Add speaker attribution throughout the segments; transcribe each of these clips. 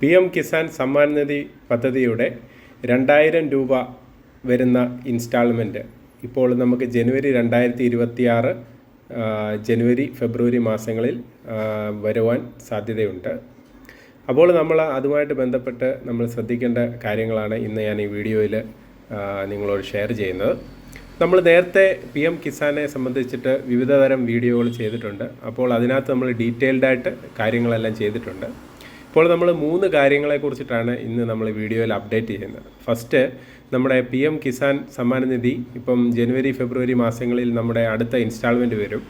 Speaker 1: P M Kisan Samman Nidhi പദ്ധതിയുടെ രണ്ടായിരം രൂപ വരുന്ന ഇൻസ്റ്റാൾമെന്റ്. ഇപ്പോൾ നമുക്ക് ജനുവരി രണ്ടായിരത്തി ഇരുപത്തിയാറ് ജനുവരി ഫെബ്രുവരി മാസങ്ങളിൽ വരുവാൻ സാധ്യതയുണ്ട്. അപ്പോൾ നമ്മൾ അതുമായിട്ട് ബന്ധപ്പെട്ട് നമ്മൾ ശ്രദ്ധിക്കേണ്ട കാര്യങ്ങളാണ് ഇന്ന് ഞാൻ ഈ വീഡിയോയിൽ നിങ്ങളോട് ഷെയർ ചെയ്യുന്നത്. നമ്മൾ നേരത്തെ പി എം കിസാനെ സംബന്ധിച്ചിട്ട് വിവിധ തരം വീഡിയോകൾ ചെയ്തിട്ടുണ്ട്. അപ്പോൾ അതിനകത്ത് നമ്മൾ ഡീറ്റെയിൽഡായിട്ട് കാര്യങ്ങളെല്ലാം ചെയ്തിട്ടുണ്ട്. ഇപ്പോൾ നമ്മൾ മൂന്ന് കാര്യങ്ങളെ കുറിച്ചിട്ടാണ് ഇന്ന് നമ്മൾ വീഡിയോയിൽ അപ്ഡേറ്റ് ചെയ്യുന്നത്. ഫസ്റ്റ് നമ്മുടെ പി എം കിസാൻ സമ്മാന നിധി ഇപ്പം ജനുവരി ഫെബ്രുവരി മാസങ്ങളിൽ നമ്മുടെ അടുത്ത ഇൻസ്റ്റാൾമെന്റ് വരും.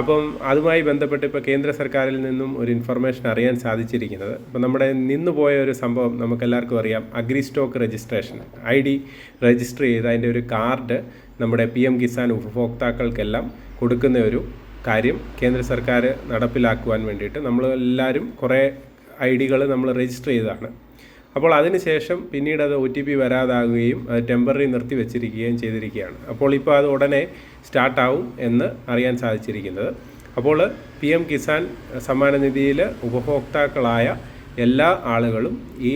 Speaker 1: അപ്പം അതുമായി ബന്ധപ്പെട്ട് ഇപ്പോൾ കേന്ദ്ര സർക്കാരിൽ നിന്നും ഒരു ഇൻഫർമേഷൻ അറിയാൻ സാധിച്ചിരിക്കുന്നത്. ഇപ്പം നമ്മുടെ നിന്നുപോയ ഒരു സംഭവം നമുക്കെല്ലാവർക്കും അറിയാം. Agri stock registration I D register ചെയ്ത് അതിന്റെ ഒരു കാർഡ് നമ്മുടെ പി എം കിസാൻ ഉപഭോക്താക്കൾക്കെല്ലാം കൊടുക്കുന്ന ഒരു കാര്യം കേന്ദ്ര സർക്കാർ നടപ്പിലാക്കുവാൻ വേണ്ടിയിട്ട് നമ്മൾ എല്ലാവരും കുറേ ഐ ഡികൾ നമ്മൾ രജിസ്റ്റർ ചെയ്തതാണ്. അപ്പോൾ അതിനുശേഷം പിന്നീട് അത് ഒ ടി പി വരാതാകുകയും അത് ടെമ്പററി നിർത്തി വെച്ചിരിക്കുകയും ചെയ്തിരിക്കുകയാണ്. അപ്പോൾ ഇപ്പോൾ അത് ഉടനെ സ്റ്റാർട്ടാവും എന്ന് അറിയാൻ സാധിച്ചിരിക്കുന്നത്. അപ്പോൾ പി എം കിസാൻ സമ്മാന നിധിയിൽ ഉപഭോക്താക്കളായ എല്ലാ ആളുകളും ഈ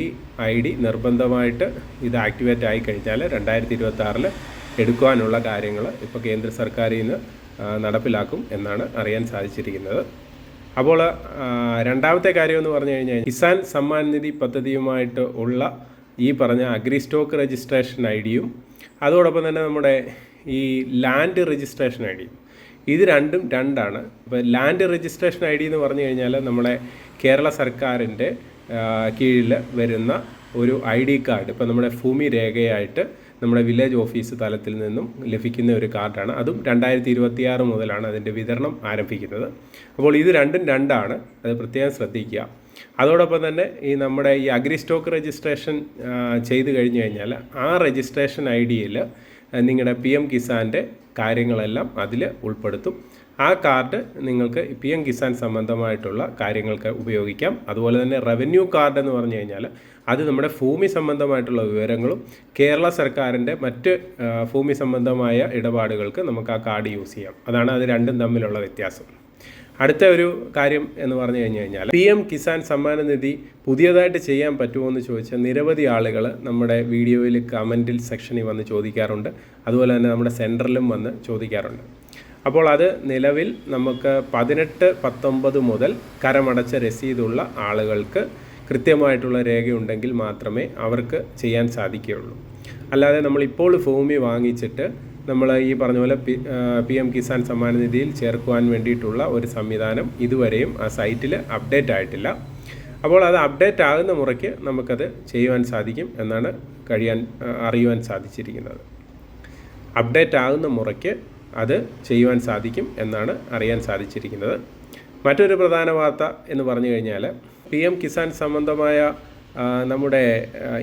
Speaker 1: ഐ ഡി നിർബന്ധമായിട്ട് ഇത് ആക്ടിവേറ്റ് ആയി കഴിഞ്ഞാൽ രണ്ടായിരത്തി ഇരുപത്തി എടുക്കുവാനുള്ള കാര്യങ്ങൾ ഇപ്പോൾ കേന്ദ്ര സർക്കാരിൽ നിന്ന് നടപ്പിലാക്കും എന്നാണ് അറിയാൻ സാധിച്ചിരിക്കുന്നത്. അപ്പോൾ രണ്ടാമത്തെ കാര്യം എന്ന് പറഞ്ഞു കഴിഞ്ഞാൽ കിസാൻ സമ്മാൻ നിധി പദ്ധതിയുമായിട്ട് ഉള്ള ഈ പറഞ്ഞ അഗ്രി സ്റ്റോക്ക് രജിസ്ട്രേഷൻ ഐ ഡിയും അതോടൊപ്പം തന്നെ നമ്മുടെ ഈ ലാൻഡ് രജിസ്ട്രേഷൻ ഐ ഡിയും ഇത് രണ്ടും രണ്ടാണ്. ഇപ്പോൾ ലാൻഡ് രജിസ്ട്രേഷൻ ഐ ഡി എന്ന് പറഞ്ഞു കഴിഞ്ഞാൽ നമ്മുടെ കേരള സർക്കാരിന്റെ കീഴിൽ വരുന്ന ഒരു ഐ ഡി കാർഡ് ഇപ്പോൾ നമ്മുടെ ഭൂമി രേഖയായിട്ട് നമ്മുടെ വില്ലേജ് ഓഫീസ് തലത്തിൽ നിന്നും ലഭിക്കുന്ന ഒരു കാർഡാണ്. അതും രണ്ടായിരത്തി ഇരുപത്തിയാറ് മുതലാണ് അതിന്റെ വിതരണം ആരംഭിക്കുന്നത്. അപ്പോൾ ഇത് രണ്ടും രണ്ടാണ്. അത് പ്രത്യേകം ശ്രദ്ധിക്കുക. അതോടൊപ്പം തന്നെ ഈ നമ്മുടെ ഈ അഗ്രി സ്റ്റോക്ക് രജിസ്ട്രേഷൻ ചെയ്തു കഴിഞ്ഞ് കഴിഞ്ഞാൽ ആ രജിസ്ട്രേഷൻ ഐ ഡിയിൽ നിങ്ങളുടെ പി എം കിസാന്റെ കാര്യങ്ങളെല്ലാം അതിൽ ഉൾപ്പെടുത്തും. ആ കാർഡ് നിങ്ങൾക്ക് പി എം കിസാൻ സംബന്ധമായിട്ടുള്ള കാര്യങ്ങൾക്ക് ഉപയോഗിക്കാം. അതുപോലെ തന്നെ റവന്യൂ കാർഡ് എന്ന് പറഞ്ഞു കഴിഞ്ഞാൽ അത് നമ്മുടെ ഭൂമി സംബന്ധമായിട്ടുള്ള വിവരങ്ങളും കേരള സർക്കാരിന്റെ മറ്റ് ഭൂമി സംബന്ധമായ ഇടപാടുകൾക്ക് നമുക്ക് ആ കാർഡ് യൂസ് ചെയ്യാം. അതാണ് അത് രണ്ടും തമ്മിലുള്ള വ്യത്യാസം. അടുത്ത ഒരു കാര്യം എന്ന് പറഞ്ഞു കഴിഞ്ഞു കഴിഞ്ഞാൽ പി എം കിസാൻ സമ്മാന നിധി പുതിയതായിട്ട് ചെയ്യാൻ പറ്റുമോ എന്ന് ചോദിച്ചാൽ നിരവധി ആളുകൾ നമ്മുടെ വീഡിയോയിൽ കമന്റിൽ സെക്ഷനിൽ വന്ന് ചോദിക്കാറുണ്ട്. അതുപോലെ തന്നെ നമ്മുടെ സെന്ററിലും വന്ന് ചോദിക്കാറുണ്ട്. അപ്പോൾ അത് നിലവിൽ നമുക്ക് പതിനെട്ട് പത്തൊമ്പത് മുതൽ കരമടച്ച രസീതുള്ള ആളുകൾക്ക് കൃത്യമായിട്ടുള്ള രേഖയുണ്ടെങ്കിൽ മാത്രമേ അവർക്ക് ചെയ്യാൻ സാധിക്കുകയുള്ളൂ. അല്ലാതെ നമ്മളിപ്പോൾ ഭൂമി വാങ്ങിച്ചിട്ട് നമ്മൾ ഈ പറഞ്ഞ പോലെ പി എം കിസാൻ സമ്മാന നിധിയിൽ ചേർക്കുവാൻ വേണ്ടിയിട്ടുള്ള ഒരു സംവിധാനം ഇതുവരെയും ആ സൈറ്റിൽ അപ്ഡേറ്റ് ആയിട്ടില്ല. അപ്പോൾ അത് അപ്ഡേറ്റ് ആകുന്ന മുറയ്ക്ക് നമുക്കത് ചെയ്യുവാൻ സാധിക്കും എന്നാണ് കഴിയാൻ അറിയുവാൻ സാധിച്ചിരിക്കുന്നത്. അപ്ഡേറ്റ് ആകുന്ന മുറയ്ക്ക് അത് ചെയ്യുവാൻ സാധിക്കും എന്നാണ് അറിയാൻ സാധിച്ചിരിക്കുന്നത്. മറ്റൊരു പ്രധാന വാർത്ത എന്ന് പറഞ്ഞു കഴിഞ്ഞാൽ പി എം കിസാൻ സംബന്ധമായ നമ്മുടെ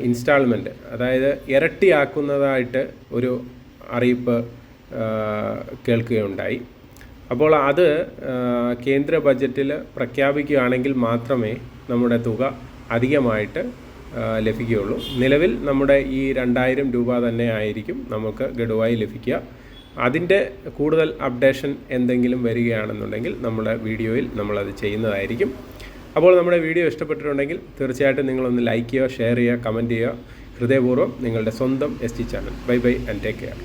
Speaker 1: ഇൻസ്റ്റാൾമെന്റ് അതായത് ഇരട്ടിയാക്കുന്നതായിട്ട് ഒരു അറിയിപ്പ് കേൾക്കുകയുണ്ടായി. അപ്പോൾ അത് കേന്ദ്ര ബജറ്റിൽ പ്രഖ്യാപിക്കുകയാണെങ്കിൽ മാത്രമേ നമ്മുടെ തുക അധികമായിട്ട് ലഭിക്കുകയുള്ളൂ. നിലവിൽ നമ്മുടെ ഈ രണ്ടായിരം രൂപ തന്നെ ആയിരിക്കും നമുക്ക് ഗഡുവായി ലഭിക്കുക. അതിന്റെ കൂടുതൽ അപ്ഡേഷൻ എന്തെങ്കിലും വരികയാണെന്നുണ്ടെങ്കിൽ നമ്മുടെ വീഡിയോയിൽ നമ്മളത് ചെയ്യുന്നതായിരിക്കും. അപ്പോൾ നമ്മുടെ വീഡിയോ ഇഷ്ടപ്പെട്ടിട്ടുണ്ടെങ്കിൽ തീർച്ചയായിട്ടും നിങ്ങളൊന്ന് ലൈക്ക് ചെയ്യുക ഷെയർ ചെയ്യുക കമന്റ് ചെയ്യുക. ഹൃദയപൂർവം നിങ്ങളുടെ സ്വന്തം S T channel. Bye bye and take care